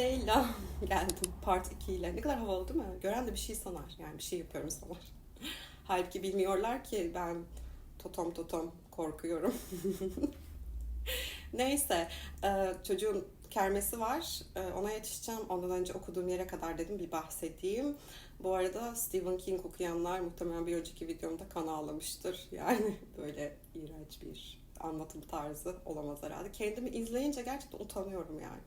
Selam. Geldim part 2 ile. Ne kadar havalı değil mi? Gören de bir şey sanar. Yani bir şey yapıyorum sanar. Halbuki bilmiyorlar ki ben totom totom korkuyorum. Neyse. e, Çocuğun kermesi var. E, Ona yetişeceğim. Ondan önce okuduğum yere kadar dedim bir bahsedeyim. Bu arada Stephen King okuyanlar muhtemelen bir önceki videomda kan ağlamıştır. Yani böyle iğrenç bir anlatım tarzı olamaz herhalde. Kendimi izleyince gerçekten utanıyorum yani.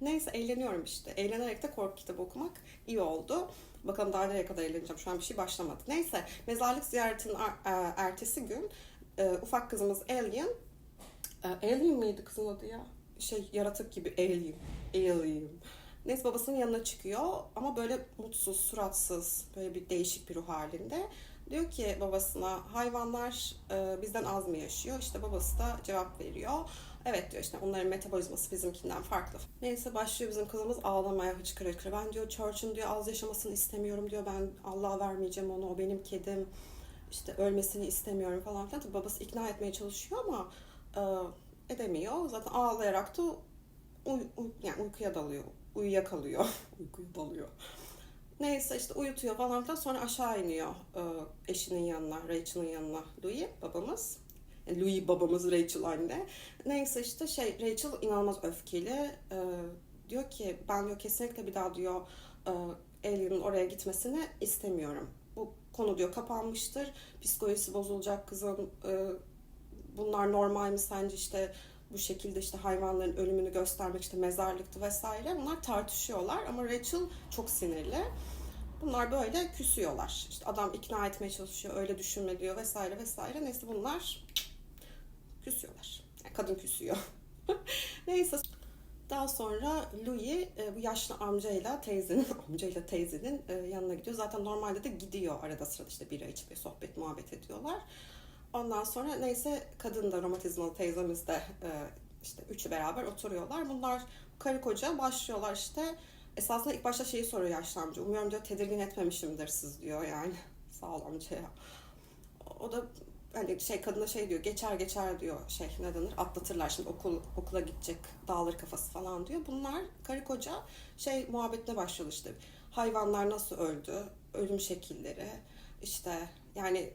Neyse eğleniyorum işte. Eğlenerek de korku kitabı okumak iyi oldu. Bakalım daha nereye kadar eğleneceğim. Şu an bir şey başlamadı. Neyse mezarlık ziyaretinin e, ertesi gün e, ufak kızımız Alien e, Alien miydi kızın adı ya? Şey yaratık gibi Alien. Alien. Neyse babasının yanına çıkıyor ama böyle mutsuz, suratsız, böyle bir değişik bir ruh halinde. Diyor ki babasına hayvanlar e, bizden az mı yaşıyor? İşte babası da cevap veriyor. Evet diyor işte onların metabolizması bizimkinden farklı. Neyse başlıyor bizim kızımız ağlamaya hıçkıra hıçkıra. Ben diyor Church'un diyor az yaşamasını istemiyorum diyor. Ben Allah'a vermeyeceğim onu. O benim kedim. İşte ölmesini istemiyorum falan filan. Tabii babası ikna etmeye çalışıyor ama e, edemiyor. Zaten ağlayarak da uy, uy- yani uykuya dalıyor. Uyuyakalıyor. uykuya dalıyor. Neyse işte uyutuyor falan filan. Sonra aşağı iniyor e, eşinin yanına, Rachel'ın yanına. Louis babamız. Yani Louis babamız, Rachel anne. Neyse işte şey Rachel inanılmaz öfkeli. E, diyor ki ben diyor kesinlikle bir daha diyor e, Alien'ın oraya gitmesini istemiyorum. Bu konu diyor kapanmıştır. Psikolojisi bozulacak kızın. E, bunlar normal mi sence işte bu şekilde işte hayvanların ölümünü göstermek işte mezarlıktı vesaire. Bunlar tartışıyorlar ama Rachel çok sinirli. Bunlar böyle küsüyorlar. İşte adam ikna etmeye çalışıyor, öyle düşünme diyor vesaire vesaire. Neyse bunlar küsüyorlar. Yani kadın küsüyor. Neyse daha sonra Louis e, bu yaşlı amcayla teyzenin, amcayla teyzenin e, yanına gidiyor. Zaten normalde de gidiyor arada sırada işte bira içip sohbet muhabbet ediyorlar. Ondan sonra neyse kadın da romatizmalı teyzemiz de e, işte üçü beraber oturuyorlar. Bunlar karı koca başlıyorlar işte. Esasında ilk başta şeyi soruyor yaşlı amca. Umuyorum diyor tedirgin etmemişimdir siz diyor yani. Sağ ol amcaya. O da hani şey kadına şey diyor geçer geçer diyor şey ne denir atlatırlar şimdi okul okula gidecek dağılır kafası falan diyor. Bunlar karı koca şey muhabbetine başlıyor işte hayvanlar nasıl öldü ölüm şekilleri işte yani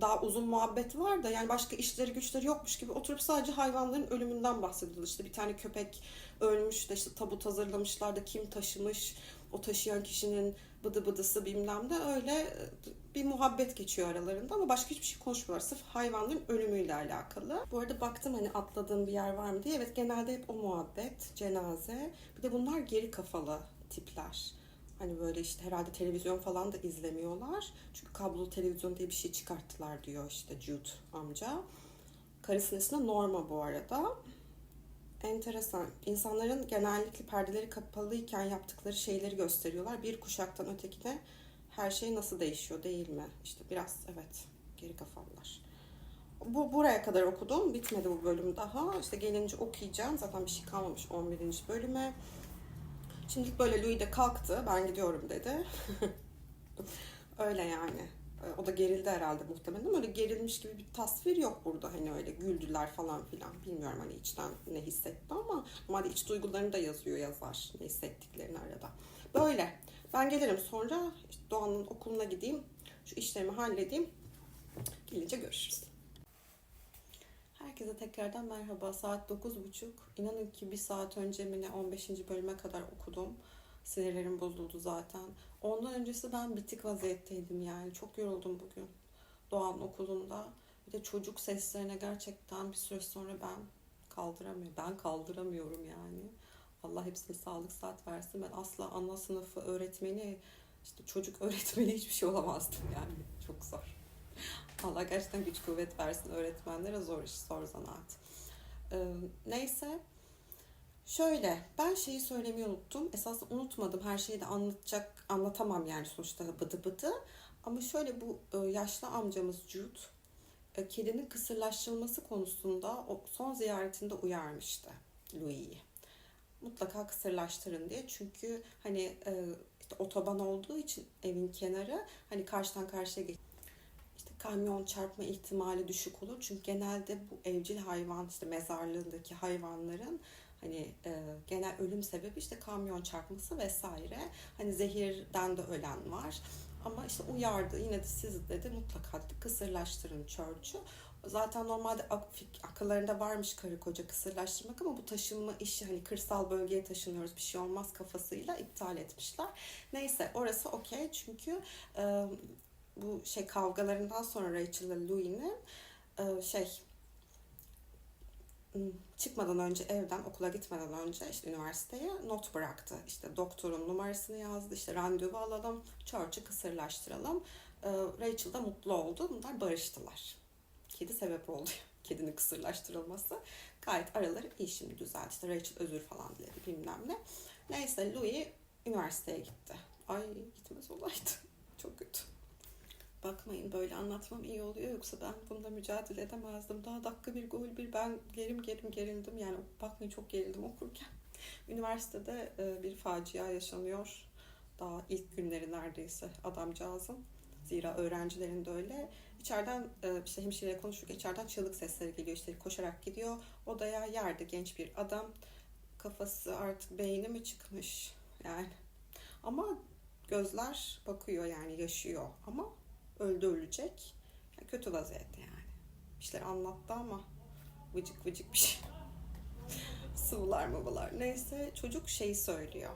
daha uzun muhabbet var da yani başka işleri güçleri yokmuş gibi oturup sadece hayvanların ölümünden bahsediyor. İşte bir tane köpek ölmüş de işte tabut hazırlamışlar da kim taşımış o taşıyan kişinin bıdı bıdısı bilmem de öyle bir muhabbet geçiyor aralarında ama başka hiçbir şey konuşmuyorlar. Sırf hayvanların ölümüyle alakalı. Bu arada baktım hani atladığım bir yer var mı diye. Evet genelde hep o muhabbet, cenaze. Bir de bunlar geri kafalı tipler. Hani böyle işte herhalde televizyon falan da izlemiyorlar. Çünkü kablolu televizyon diye bir şey çıkarttılar diyor işte Jude amca. Karısının ismi Norma bu arada. Enteresan. İnsanların genellikle perdeleri kapalıyken yaptıkları şeyleri gösteriyorlar. Bir kuşaktan ötekine her şey nasıl değişiyor değil mi? İşte biraz evet geri kafalılar. Bu buraya kadar okudum. Bitmedi bu bölüm daha. İşte gelince okuyacağım. Zaten bir şey kalmamış 11. bölüme. Şimdilik böyle Louis de kalktı. Ben gidiyorum dedi. öyle yani. O da gerildi herhalde muhtemelen öyle gerilmiş gibi bir tasvir yok burada. Hani öyle güldüler falan filan. Bilmiyorum hani içten ne hissetti ama normalde iç duygularını da yazıyor yazar. Ne hissettiklerini arada. Böyle. Ben gelirim sonra işte Doğan'ın okuluna gideyim. Şu işlerimi halledeyim. Gelince görüşürüz. Herkese tekrardan merhaba. Saat 9.30. İnanın ki bir saat önce mi ne 15. bölüme kadar okudum. Sinirlerim bozuldu zaten. Ondan öncesi ben bitik vaziyetteydim yani. Çok yoruldum bugün. Doğan okulunda. Bir de çocuk seslerine gerçekten bir süre sonra ben kaldıramıyorum. Ben kaldıramıyorum yani. Allah hepsine sağlık saat versin. Ben asla ana sınıfı öğretmeni, işte çocuk öğretmeni hiçbir şey olamazdım yani. Çok zor. Allah gerçekten güç kuvvet versin öğretmenlere zor iş, zor zanaat. Ee, neyse. Şöyle, ben şeyi söylemeyi unuttum. Esas unutmadım. Her şeyi de anlatacak, anlatamam yani sonuçta bıdı bıdı. Ama şöyle bu yaşlı amcamız Jude, kedinin kısırlaştırılması konusunda o son ziyaretinde uyarmıştı Louis'i. Mutlaka kısırlaştırın diye. Çünkü hani işte otoban olduğu için evin kenarı hani karşıdan karşıya geç kamyon çarpma ihtimali düşük olur. Çünkü genelde bu evcil hayvan işte mezarlığındaki hayvanların Hani e, genel ölüm sebebi işte kamyon çarpması vesaire. Hani zehirden de ölen var. Ama işte uyardı yine de siz dedi mutlaka dedi, kısırlaştırın Church'u. Zaten normalde akıllarında varmış karı koca kısırlaştırmak ama bu taşınma işi hani kırsal bölgeye taşınıyoruz bir şey olmaz kafasıyla iptal etmişler. Neyse orası okey çünkü e, bu şey kavgalarından sonra Rachel ile Louis'nin e, şey m, çıkmadan önce evden okula gitmeden önce işte üniversiteye not bıraktı. İşte doktorun numarasını yazdı. işte randevu alalım. Church'ı kısırlaştıralım. E, Rachel da mutlu oldu. Bunlar barıştılar. Kedi sebep oldu. Kedinin kısırlaştırılması. Gayet araları iyi şimdi düzeldi. İşte Rachel özür falan diledi bilmem ne. Neyse Louis üniversiteye gitti. Ay gitmez olaydı. Çok kötü. Bakmayın böyle anlatmam iyi oluyor yoksa ben bunda mücadele edemezdim. Daha dakika bir gol bir ben gerim gerim gerildim yani bakmayın çok gerildim okurken. Üniversitede e, bir facia yaşanıyor. Daha ilk günleri neredeyse adamcağızın. Zira öğrencilerin de öyle. İçeriden e, işte hemşireyle konuşurken içeriden çığlık sesleri geliyor. İşte koşarak gidiyor. Odaya yerde genç bir adam. Kafası artık beyni mi çıkmış yani. Ama gözler bakıyor yani yaşıyor ama öldü ölecek. Yani kötü vaziyette yani. Bir şeyler anlattı ama vıcık vıcık bir şey. Sıvılar mıvılar. Neyse çocuk şey söylüyor.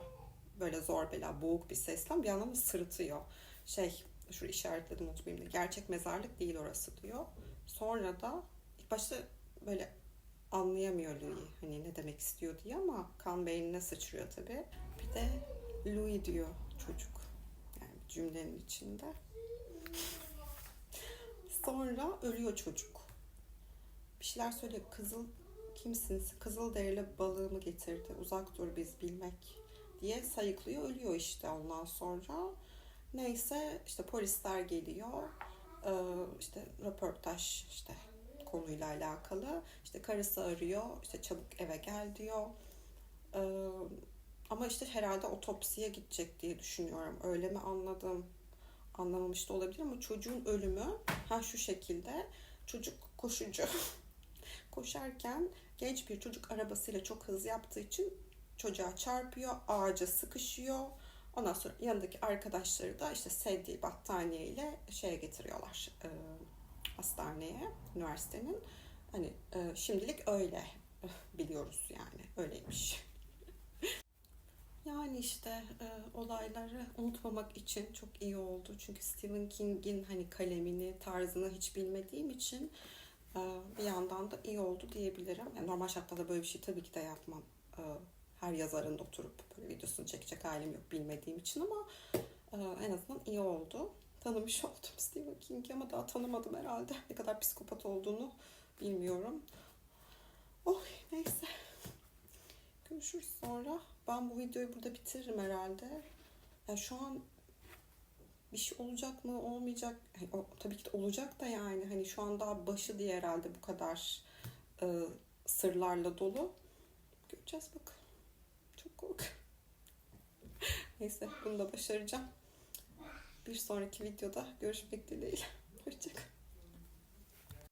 Böyle zor bela boğuk bir sesle bir yandan da sırıtıyor. Şey şu işaretledim unutmayayım da gerçek mezarlık değil orası diyor. Sonra da ilk başta böyle anlayamıyor Louis hani ne demek istiyor diye ama kan beynine sıçrıyor tabii. Bir de Louis diyor çocuk. Yani cümlenin içinde. Sonra ölüyor çocuk. Bir şeyler söylüyor. Kızıl kimsin? Kızıl derili balığımı getirdi. Uzak dur biz bilmek diye sayıklıyor. Ölüyor işte ondan sonra. Neyse işte polisler geliyor. Ee, işte röportaj işte konuyla alakalı. İşte karısı arıyor. İşte çabuk eve gel diyor. Ee, ama işte herhalde otopsiye gidecek diye düşünüyorum. Öyle mi anladım? Anlamamış da olabilir ama çocuğun ölümü ha şu şekilde. Çocuk koşucu. Koşarken genç bir çocuk arabasıyla çok hız yaptığı için çocuğa çarpıyor, ağaca sıkışıyor. Ondan sonra yanındaki arkadaşları da işte sedye, battaniye ile şeye getiriyorlar e, hastaneye, üniversitenin. Hani e, şimdilik öyle biliyoruz yani öyleymiş. Yani işte e, olayları unutmamak için çok iyi oldu. Çünkü Stephen King'in hani kalemini, tarzını hiç bilmediğim için e, bir yandan da iyi oldu diyebilirim. Yani normal şartlarda böyle bir şey tabii ki de yapmam. E, her yazarın da oturup böyle videosunu çekecek halim yok bilmediğim için ama e, en azından iyi oldu. Tanımış oldum Stephen King'i ama daha tanımadım herhalde. Ne kadar psikopat olduğunu bilmiyorum. Oh neyse. Görüşürüz sonra. Ben bu videoyu burada bitiririm herhalde. Ya şu an bir şey olacak mı olmayacak hani o, tabii ki de olacak da yani hani şu an daha başı diye herhalde bu kadar e, sırlarla dolu. Göreceğiz bakalım. Çok korkuyorum. Neyse bunu da başaracağım. Bir sonraki videoda görüşmek dileğiyle. Hoşçakalın.